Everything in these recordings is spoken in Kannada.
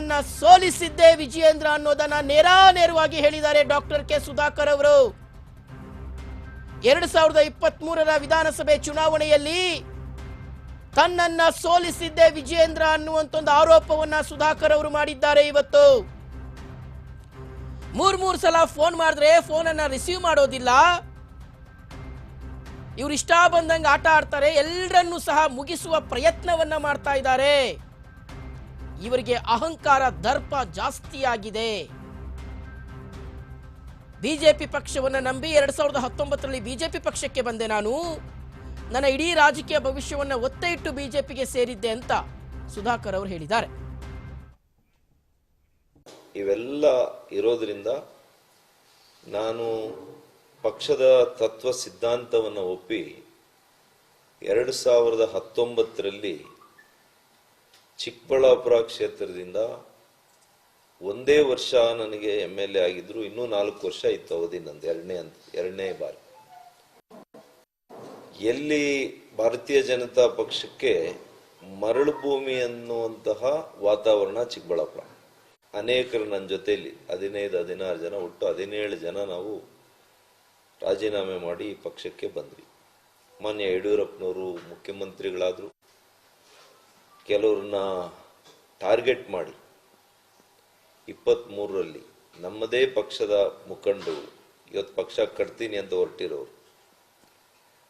ನನ್ನನ್ನ ಸೋಲಿಸಿದ್ದೇ ವಿಜಯೇಂದ್ರ ಅನ್ನೋದನ್ನ ನೇರಾನೇರವಾಗಿ ಹೇಳಿದ್ದಾರೆ ಡಾಕ್ಟರ್ ಕೆ ಸುಧಾಕರ್ ಅವರು. ಎರಡು ಸಾವಿರದ ಇಪ್ಪತ್ತ್ ಮೂರರ ವಿಧಾನಸಭೆ ಚುನಾವಣೆಯಲ್ಲಿ ತನ್ನನ್ನ ಸೋಲಿಸಿದ್ದೇ ವಿಜಯೇಂದ್ರ ಅನ್ನುವಂತ ಒಂದು ಆರೋಪವನ್ನ ಸುಧಾಕರ್ ಅವರು ಮಾಡಿದ್ದಾರೆ ಇವತ್ತು. ಮೂರ್ ಮೂರ್ ಸಲ ಫೋನ್ ಮಾಡಿದ್ರೆ ಫೋನ್ ಅನ್ನ ರಿಸೀವ್ ಮಾಡೋದಿಲ್ಲ. ಇವ್ರು ಇಷ್ಟ ಬಂದಂಗೆ ಆಟ ಆಡ್ತಾರೆ ಎಲ್ಲರನ್ನೂ ಸಹ ಮುಗಿಸುವ ಪ್ರಯತ್ನವನ್ನ ಮಾಡ್ತಾ ಇದ್ದಾರೆ. ಇವರಿಗೆ ಅಹಂಕಾರ ದರ್ಪ ಜಾಸ್ತಿಯಾಗಿದೆ. ಬಿಜೆಪಿ ಪಕ್ಷವನ್ನ ನಂಬಿ ಎರಡ್ ಸಾವಿರದ ಹತ್ತೊಂಬತ್ತರಲ್ಲಿ ಬಿಜೆಪಿ ಪಕ್ಷಕ್ಕೆ ಬಂದೆ ನಾನು. ನನ್ನ ಇಡೀ ರಾಜಕೀಯ ಭವಿಷ್ಯವನ್ನ ಒತ್ತೆ ಇಟ್ಟು ಬಿಜೆಪಿಗೆ ಸೇರಿದ್ದೆ ಅಂತ ಸುಧಾಕರ್ ಅವರು ಹೇಳಿದ್ದಾರೆ. ಇವೆಲ್ಲ ಇರೋದ್ರಿಂದ ನಾನು ಪಕ್ಷದ ತತ್ವ ಸಿದ್ಧಾಂತವನ್ನು ಒಪ್ಪಿ ಎರಡು ಸಾವಿರದ ಹತ್ತೊಂಬತ್ತರಲ್ಲಿ ಚಿಕ್ಕಬಳ್ಳಾಪುರ ಕ್ಷೇತ್ರದಿಂದ ಒಂದೇ ವರ್ಷ ನನಗೆ ಎಂ ಎಲ್ ಎ ಆಗಿದ್ರು, ಇನ್ನೂ ನಾಲ್ಕು ವರ್ಷ ಇತ್ತು ಅವಧಿ ನಂದು, ಎರಡನೇ ಅಂತ, ಎರಡನೇ ಬಾರಿ. ಎಲ್ಲಿ ಭಾರತೀಯ ಜನತಾ ಪಕ್ಷಕ್ಕೆ ಮರಳು ಭೂಮಿ ಅನ್ನುವಂತಹ ವಾತಾವರಣ ಚಿಕ್ಕಬಳ್ಳಾಪುರ. ಅನೇಕರು ನನ್ನ ಜೊತೆಯಲ್ಲಿ, ಹದಿನೈದು, ಹದಿನಾರು ಜನ, ಒಟ್ಟು ಹದಿನೇಳು ಜನ ನಾವು ರಾಜೀನಾಮೆ ಮಾಡಿ ಪಕ್ಷಕ್ಕೆ ಬಂದ್ವಿ. ಮಾನ್ಯ ಯಡಿಯೂರಪ್ಪನವರು ಮುಖ್ಯಮಂತ್ರಿಗಳಾದರು ಕೆಲವ್ರನ್ನ ಟಾರ್ಗೆಟ್ ಮಾಡಿ. ಇಪ್ಪತ್ತ್ಮೂರರಲ್ಲಿ ನಮ್ಮದೇ ಪಕ್ಷದ ಮುಖಂಡರು ಇವತ್ತು ಪಕ್ಷ ಕಟ್ತೀನಿ ಅಂತ ಹೊರಟಿರೋರು,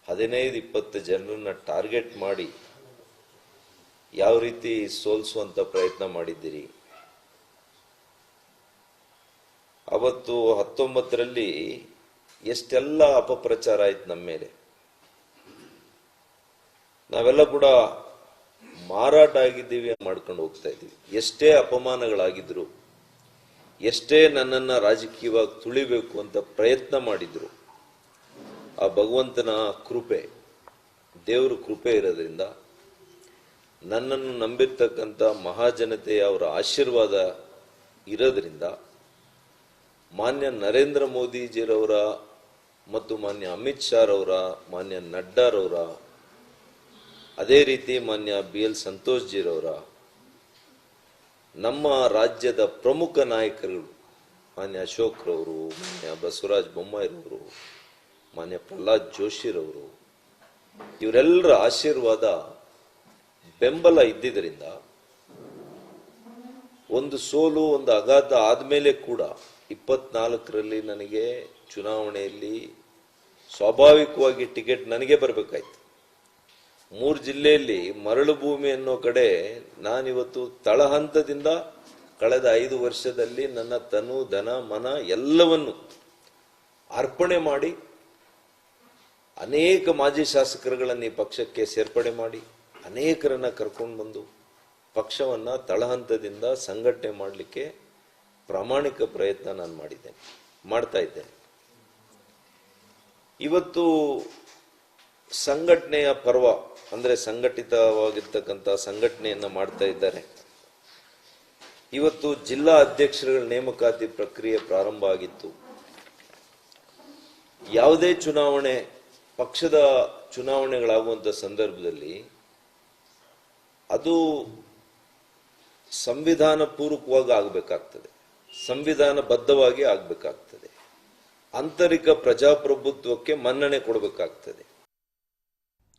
ಹದಿನೈದು, ಇಪ್ಪತ್ತು ಜನರನ್ನ ಟಾರ್ಗೆಟ್ ಮಾಡಿ ಯಾವ ರೀತಿ ಸೋಲಿಸುವಂತ ಪ್ರಯತ್ನ ಮಾಡಿದ್ದೀರಿ? ಅವತ್ತು ಹತ್ತೊಂಬತ್ತರಲ್ಲಿ ಎಷ್ಟೆಲ್ಲ ಅಪಪ್ರಚಾರ ಆಯ್ತು ನಮ್ಮ ಮೇಲೆ. ನಾವೆಲ್ಲ ಕೂಡ ಮಾರಾಟ ಆಗಿದ್ದೀವಿ ಮಾಡ್ಕೊಂಡು ಹೋಗ್ತಾ ಇದ್ದೀವಿ. ಎಷ್ಟೇ ಅಪಮಾನಗಳಾಗಿದ್ರು, ಎಷ್ಟೇ ನನ್ನನ್ನು ರಾಜಕೀಯವಾಗಿ ತುಳಿಬೇಕು ಅಂತ ಪ್ರಯತ್ನ ಮಾಡಿದ್ರು, ಆ ಭಗವಂತನ ಕೃಪೆ, ದೇವರ ಕೃಪೆ ಇರೋದ್ರಿಂದ ನನ್ನನ್ನು ನಂಬಿರ್ತಕ್ಕಂಥ ಮಹಾಜನತೆಯ ಅವರ ಆಶೀರ್ವಾದ ಇರೋದ್ರಿಂದ ಮಾನ್ಯ ನರೇಂದ್ರ ಮೋದಿಜಿರವರ ಮತ್ತು ಮಾನ್ಯ ಅಮಿತ್ ಶಾರವರ, ಮಾನ್ಯ ನಡ್ಡಾರವರ ಅದೇ ರೀತಿ ಮಾನ್ಯ ಬಿ ಎಲ್ ಸಂತೋಷ್ ಜಿರವರ ನಮ್ಮ ರಾಜ್ಯದ ಪ್ರಮುಖ ನಾಯಕರುಗಳು ಮಾನ್ಯ ಅಶೋಕ್ ರವರು, ಮಾನ್ಯ ಬಸವರಾಜ್ ಬೊಮ್ಮಾಯಿರವರು ಮಾನ್ಯ ಪ್ರಹ್ಲಾದ್ ಜೋಶಿರವರು ಇವರೆಲ್ಲರ ಆಶೀರ್ವಾದ ಬೆಂಬಲ ಇದ್ದಿದ್ದರಿಂದ ಒಂದು ಸೋಲು, ಒಂದು ಅಗಾಧ ಆದಮೇಲೆ ಕೂಡ ಇಪ್ಪತ್ನಾಲ್ಕರಲ್ಲಿ ನನಗೆ ಚುನಾವಣೆಯಲ್ಲಿ ಸ್ವಾಭಾವಿಕವಾಗಿ ಟಿಕೆಟ್ ನನಗೆ ಬರಬೇಕಾಯ್ತು. ಮೂರು ಜಿಲ್ಲೆಯಲ್ಲಿ ಮರಳು ಭೂಮಿ ಅನ್ನೋ ಕಡೆ ನಾನಿವತ್ತು ತಳಹಂತದಿಂದ ಕಳೆದ ಐದು ವರ್ಷದಲ್ಲಿ ನನ್ನ ತನು ಧನ ಮನ ಎಲ್ಲವನ್ನು ಅರ್ಪಣೆ ಮಾಡಿ, ಅನೇಕ ಮಾಜಿ ಶಾಸಕರುಗಳನ್ನು ಈ ಪಕ್ಷಕ್ಕೆ ಸೇರ್ಪಡೆ ಮಾಡಿ, ಅನೇಕರನ್ನ ಕರ್ಕೊಂಡು ಬಂದು ಪಕ್ಷವನ್ನ ತಳಹಂತದಿಂದ ಸಂಘಟನೆ ಮಾಡಲಿಕ್ಕೆ ಪ್ರಾಮಾಣಿಕ ಪ್ರಯತ್ನ ನಾನು ಮಾಡಿದ್ದೇನೆ, ಮಾಡ್ತಾ ಇದ್ದೇನೆ. ಇವತ್ತು ಸಂಘಟನೆಯ ಪರ್ವ ಅಂದ್ರೆ ಸಂಘಟಿತವಾಗಿರ್ತಕ್ಕಂಥ ಸಂಘಟನೆಯನ್ನ ಮಾಡ್ತಾ ಇದ್ದಾರೆ. ಇವತ್ತು ಜಿಲ್ಲಾ ಅಧ್ಯಕ್ಷರುಗಳ ನೇಮಕಾತಿ ಪ್ರಕ್ರಿಯೆ ಪ್ರಾರಂಭ ಆಗಿತ್ತು. ಯಾವುದೇ ಚುನಾವಣೆ, ಪಕ್ಷದ ಚುನಾವಣೆಗಳಾಗುವಂತ ಸಂದರ್ಭದಲ್ಲಿ ಅದು ಸಂವಿಧಾನ ಪೂರ್ವಕವಾಗಿ ಆಗಬೇಕಾಗ್ತದೆ. ಸಂವಿಧಾನ ಬದ್ಧವಾಗಿ ಆಗಬೇಕಾಗ್ತದೆ. ಆಂತರಿಕ ಪ್ರಜಾಪ್ರಭುತ್ವಕ್ಕೆ ಮನ್ನಣೆ ಕೊಡಬೇಕಾಗ್ತದೆ.